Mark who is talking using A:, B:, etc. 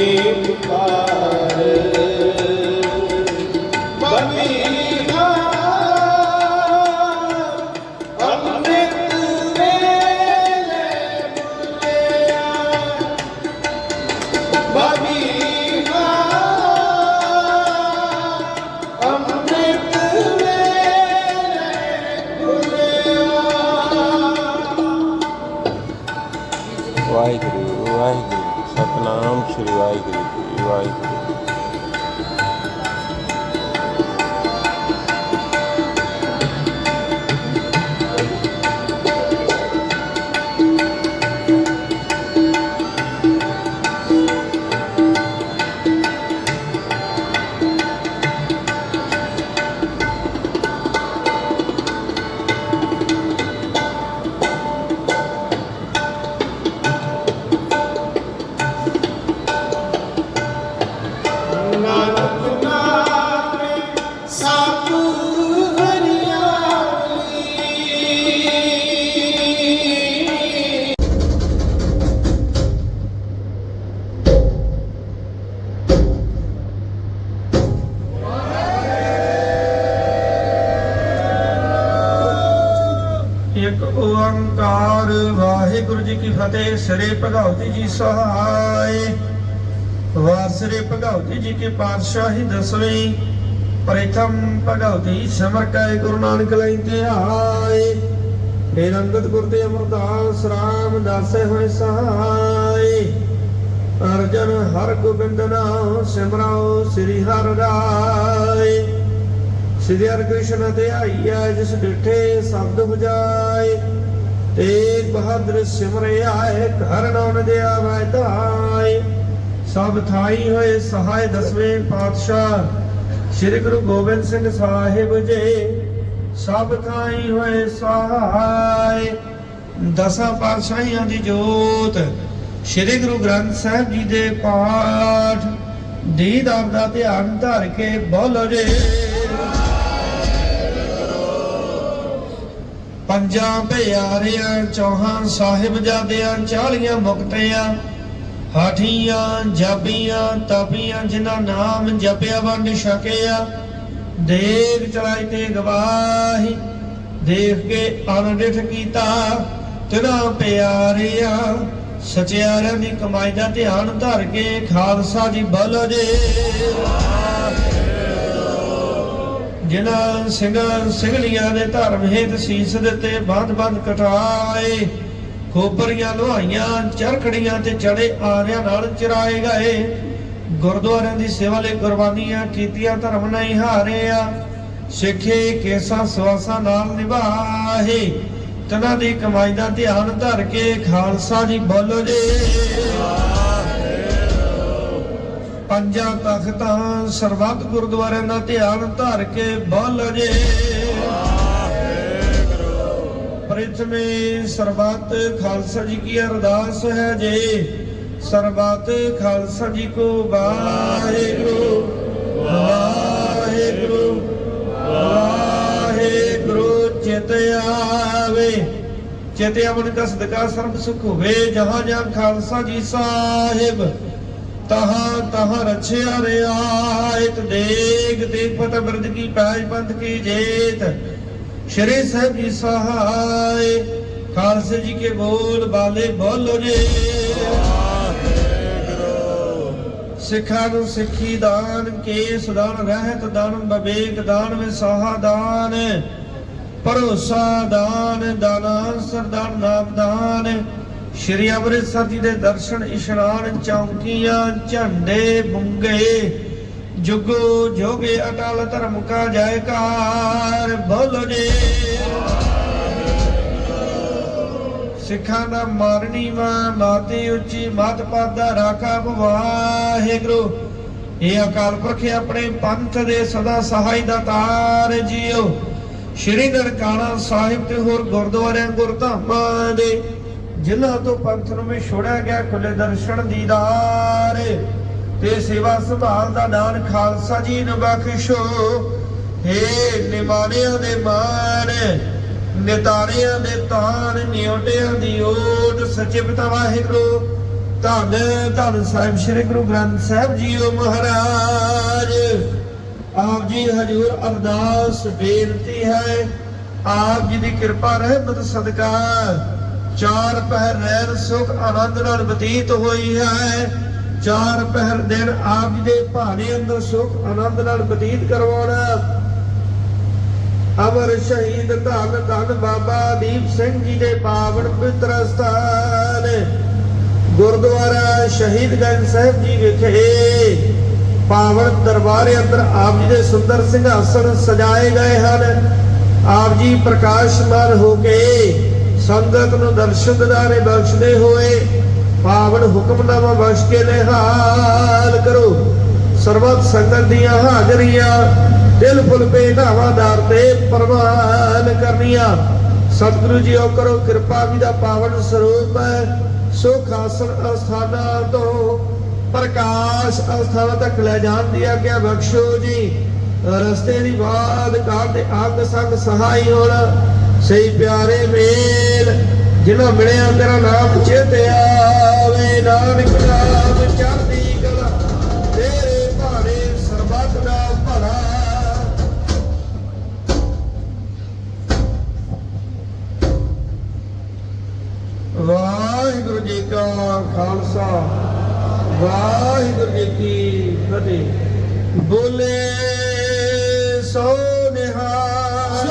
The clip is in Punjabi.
A: ਕੀ
B: ਸਤਨਾਮ ਸ੍ਰੀ
C: ਓੰਕਾਰ। ਵਾਹਿਗੁਰੂ ਜੀ ਕੀ ਫਤਿਹ, ਸ੍ਰੀ ਭਗਵਤੀ ਜੀ ਸਹਾਇ ਵਾਸਰੇ ਭਗਵਤੀ ਜੀ ਕੇ ਪਾਤਸ਼ਾਹੀ ਦਸਵੇਂ। ਪ੍ਰਥਮ ਭਗਵਤੀ ਸਿਮਰ ਗੁਰੂ ਨਾਨਕ ਲਈ ਆਏ। ਫਿਰ ਗੁਰ ਤੇ ਅਮਰਦਾਸ ਰਾਮ ਦਾਸੇ ਹੋਏ ਸਹਾਇ ਅਰਜਨ ਹਰ ਗੋਬਿੰਦ ਨਾਮ ਸਿਮਰਾਓ ਸ੍ਰੀ ਹਰਿ ਰਾਏ। ਸ੍ਰੀ ਹਰਿ ਕ੍ਰਿਸ਼ਨ ਤੇ ਆਈਆ ਜਿਸ ਡਿਠੇ ਸ਼ਬਦ ਬੁਝਾਏ। ਤੇਗ ਬਹਾਦਰ ਸਿਮਰੇ ਆਏ ਘਰ ਨੌਨ ਦੇ ਆਵੈ ਧਾਏ। ਸਭ ਥਾਈ ਹੋਏ ਸਹਾਇ ਦਸਵੇਂ ਪਾਤਸ਼ਾਹ, ਸ੍ਰੀ ਗੁਰੂ ਗੋਬਿੰਦ ਸਿੰਘ ਸਾਹਿਬ ਜੀ। ਸਭ ਥਾਈ ਹੋਏ ਸਹਾਇ, ਦਸਾਂ ਪਾਤਸ਼ਾਹੀਆਂ ਦੀ ਜੋਤ। ਸ੍ਰੀ ਗੁਰੂ ਗ੍ਰੰਥ ਸਾਹਿਬ ਜੀ ਦੇ ਪਾਠ ਦੀਦਾਰ ਦਾ ਧਿਆਨ ਧਰ ਕੇ ਬੋਲੋ ਜੇ। ਪੰਜਾਂ ਪਿਆਰਿਆਂ, ਚੌਹਾਂ ਸਾਹਿਬਜ਼ਾਦਿਆਂ, ਚਾਲੀਆਂ ਮੁਕਤਿਆਂ, ਹਾਠੀਆਂ, ਜਾਬੀਆਂ ਤਾਪੀਆਂ ਜਿਨ੍ਹਾਂ ਨਾਮ ਜਪਿਆ ਵੰਡ ਛਕਿਆ। ਦੇਖ ਚਲਾਈ ਤੇ ਗਵਾਹੀ, ਦੇਖ ਕੇ ਅਨਡਿਠ ਕੀਤਾ। ਤਿਨਾ ਪਿਆਰਿਆਂ, ਸਚਿਆਰਿਆਂ ਦੀ ਕਮਾਈ ਦਾ ਧਿਆਨ ਧਰ ਕੇ ਖਾਲਸਾ ਜੀ ਬਲ ਜੇ ਜਿਨ੍ਹਾਂ ਸਿੰਘਾਂ ਸਿੰਘਲੀਆਂ ਦੇ ਧਰਮ ਹੇਤ ਸੀਸ ਦਿੱਤੇ ਬੰਦ ਬੰਦ ਕਟਾਏ, ਖੋਪਰੀਆਂ ਲੋਹਾਈਆਂ, ਚਰਖੜੀਆਂ ਤੇ ਚੜੇ ਆਰਿਆਂ ਨਾਲ ਚਰਾਏ ਗਏ। ਗੁਰਦੁਆਰਿਆਂ ਦੀ ਸੇਵਾ ਲਈ ਕੁਰਬਾਨੀਆਂ ਕੀਤੀਆਂ, ਧਰਮ ਨਹੀਂ ਹਾਰਿਆ। ਸਿੱਖੇ ਕੇਸਾਂ ਸਵਾਸਾਂ ਨਾਲ ਨਿਭਾਹੇ ਤਨਾਂ ਦੀ ਕਮਾਈ ਦਾ ਧਿਆਨ ਧਰ ਕੇ ਖਾਲਸਾ ਜੀ ਬੋਲੋ ਜੀ। ਪੰਜਾਂ ਤਖਤਾਂ ਸਰਬੱਤ ਗੁਰਦੁਆਰਿਆਂ ਦਾ ਧਿਆਨ ਧਰ ਕੇ ਬੋਲ ਜੇ। ਪ੍ਰਥਮੇ ਸਰਬੱਤ ਖਾਲਸਾ ਜੀ ਕੀ ਅਰਦਾਸ ਹੈ ਜੇ। ਸਰਬੱਤ ਖਾਲਸਾ ਜੀ ਕੋ ਵਾਹਿਗੁਰੂ ਵਾਹਿਗੁਰੂ ਵਾਹਿਗੁਰੂ ਚਿਤ ਆਵੇ। ਚਿਤ ਅਮਨ ਕਾ ਸਦਕਾ ਸਰਬ ਸੁਖ ਹੋਵੇ, ਜਹਾਂ ਜਹਾਂ ਖਾਲਸਾ ਜੀ ਸਾਹਿਬ। ਤਹਾਂ ਤਹਾਂ ਰਛਿਆ ਰਿਆਇਤ ਦੇਗ ਤੇ ਪਤ ਕੀ ਪੈਜ ਪੰਥ ਕੀ ਜੇਤ। ਸ਼੍ਰੀ ਸਾਹਿਬ ਜੀ ਸਹਾਇ ਖਾਲਸੇ ਜੀ ਕੇ ਬੋਲ ਬਾਲੇ ਬੋਲੋ ਜੇ। ਸਿੱਖਾਂ ਨੂੰ ਸਿੱਖੀ ਦਾਨ, ਕੇਸ ਦਾਨ, ਰਹਿਤ ਦਾਨ, ਬਵੇਕ ਦਾਨ, ਵਿਸਾਹਾ ਦਾਨ, ਭਰੋਸਾ ਦਾਨ ਦਾਨ ਸਰਦਾਰ ਨਾਮ ਦਾਨ। ਸ਼੍ਰੀ ਅੰਮ੍ਰਿਤਸਰ ਜੀ ਦੇ ਦਰਸ਼ਨ ਇਸ਼ਨਾਨ ਚੌਂਕੀਆਂ, ਝੰਡੇ ਬੁੰਗੇ, ਜੁਗੋ ਜੋਗੇ ਅਟਲ ਧਰਮ ਕਾ ਜੈਕਾਰ, ਬੋਲੋ ਜੀ। ਸਿੱਖਾਂ ਦਾ ਮਾਰਨੀ ਵਾ, ਮਾਤੇ ਉੱਚੀ ਮਤ ਪਾਦਾ ਰਾਖਾ ਵਾਹਿਗੁਰੂ ਇਹ ਅਕਾਲ ਪੁਰਖ ਆਪਣੇ ਪੰਥ ਦੇ ਸਦਾ ਸਹਾਈ ਦਾ ਤਾਰ ਜੀਓ। ਸ਼੍ਰੀ ਨਨਕਾਣਾ ਸਾਹਿਬ ਤੇ ਹੋਰ ਗੁਰਦੁਆਰਿਆਂ, ਗੁਰਧਾਮਾਂ ਦੇ ਜਿਨ੍ਹਾਂ ਤੋਂ ਪੰਥ ਨੂੰ ਵਿਛੋੜਿਆ ਗਿਆ ਖੁੱਲੇ ਦਰਸ਼ਨ ਦੀਦਾਰ ਤੇ ਸੇਵਾ ਸੰਭਾਲ ਦਾ ਦਾਨ ਖਾਲਸਾ ਜੀ ਨੂੰ ਬਖਸ਼ੋ। ਹੇ ਨਿਮਾਣਿਆਂ ਦੇ ਮਾਣ, ਨਿਤਾਰਿਆਂ ਦੇ ਤਾਣ, ਨਿਉਟਿਆਂ ਦੀ ਓਟ। ਸੱਚੇ ਪਿਤਾ ਵਾਹਿਗੁਰੂ, ਧੰਨ ਧੰਨ ਸਾਹਿਬ ਸ੍ਰੀ ਗੁਰੂ ਗ੍ਰੰਥ ਸਾਹਿਬ ਜੀਓ ਮਹਾਰਾਜ। ਆਪ ਜੀ ਹਜੂਰ ਅਰਦਾਸ ਬੇਨਤੀ ਹੈ, ਆਪ ਜੀ ਦੀ ਕਿਰਪਾ ਰਹਿਮਤ ਸਦਕਾ। ਚਾਰ ਪਹਿਰ ਰਹਿਣ ਸੁਖ ਆਨੰਦ ਨਾਲ ਬਤੀਤ ਹੋਈ ਹੈ। ਚਾਰ ਪਹਿਰ ਦਿਨ ਆਪ ਜੀ ਦੇ ਭਾਣੇ ਅੰਦਰ ਸੁਖ ਆਨੰਦ ਨਾਲ ਬਤੀਤ ਕਰਵਾਉਣਾ। ਅਮਰ ਸ਼ਹੀਦ ਧੰਨ ਧੰਨ ਬਾਬਾ ਦੀਪ ਸਿੰਘ ਜੀ ਦੇ ਪਾਵਨ ਪਵਿੱਤਰ ਸਥਾਨ। ਗੁਰਦੁਆਰਾ ਸ਼ਹੀਦਗੰਜ ਸਾਹਿਬ ਜੀ ਵਿਖੇ ਪਾਵਨ ਦਰਬਾਰ ਅੰਦਰ ਆਪ ਜੀ ਦੇ ਸੁੰਦਰ ਸਿੰਘਾਸਣ ਸਜਾਏ ਗਏ ਹਨ। ਆਪ ਜੀ ਪ੍ਰਕਾਸ਼ਮਾਨ ਹੋ ਕੇ ਸੰਗਤ ਨੂੰ ਦਰਸ਼ਨ ਦਿਦਾਰੇ ਬਖਸ਼ਦੇ ਹੋਏ ਪਾਵਨ ਹੁਕਮਨਾਮਾ ਬਖਸ਼ ਕੇ ਨਿਹਾਲ ਕਰੋ। ਸਰਬਤ ਸੰਗਤ ਦੀਆਂ ਹਾਜ਼ਰੀਆਂ, ਦਿਲ ਫੁੱਲ ਭੇਟਾਵਾਂਦਾਰ ਤੇ ਪ੍ਰਵਾਨ ਕਰਨੀਆਂ। ਸਤਿਗੁਰੂ ਜੀ ਉਹ ਕਰੋ ਕਿਰਪਾ ਵੀ ਦਾ ਪਾਵਨ ਸਰੂਪ ਸੁਖ ਆਸਣ ਅਸਥਾਨਾਂ ਤੋਂ ਪ੍ਰਕਾਸ਼ ਅਸਥਾਨਾਂ ਤੱਕ ਲੈ ਜਾਣ ਦੀ ਆਗਿਆ ਬਖਸ਼ੋ ਜੀ। ਰਸਤੇ ਦੀ ਬਾਦ ਕਾਲ ਦੇ ਅੰਗ ਸੰਗ ਸਹਾਈ ਹੋਣ। ਸਹੀ ਪਿਆਰੇ ਮੇਲ, ਜਿਨ੍ਹਾਂ ਮਿਲਿਆ ਤੇਰਾ ਨਾਮ ਚੇਤੇ ਆਵੇ। ਨਾਨਕ ਨਾਮ ਚੜ੍ਹਦੀ ਕਲਾ, ਤੇਰੇ ਭਾਣੇ ਸਰਬੱਤ ਦਾ ਭਲਾ। ਵਾਹਿਗੁਰੂ ਜੀ ਕਾ ਖਾਲਸਾ, ਵਾਹਿਗੁਰੂ ਜੀ ਕੀ ਫਤਿਹ। ਬੋਲੇ ਸੋ ਨਿਹਾਲ।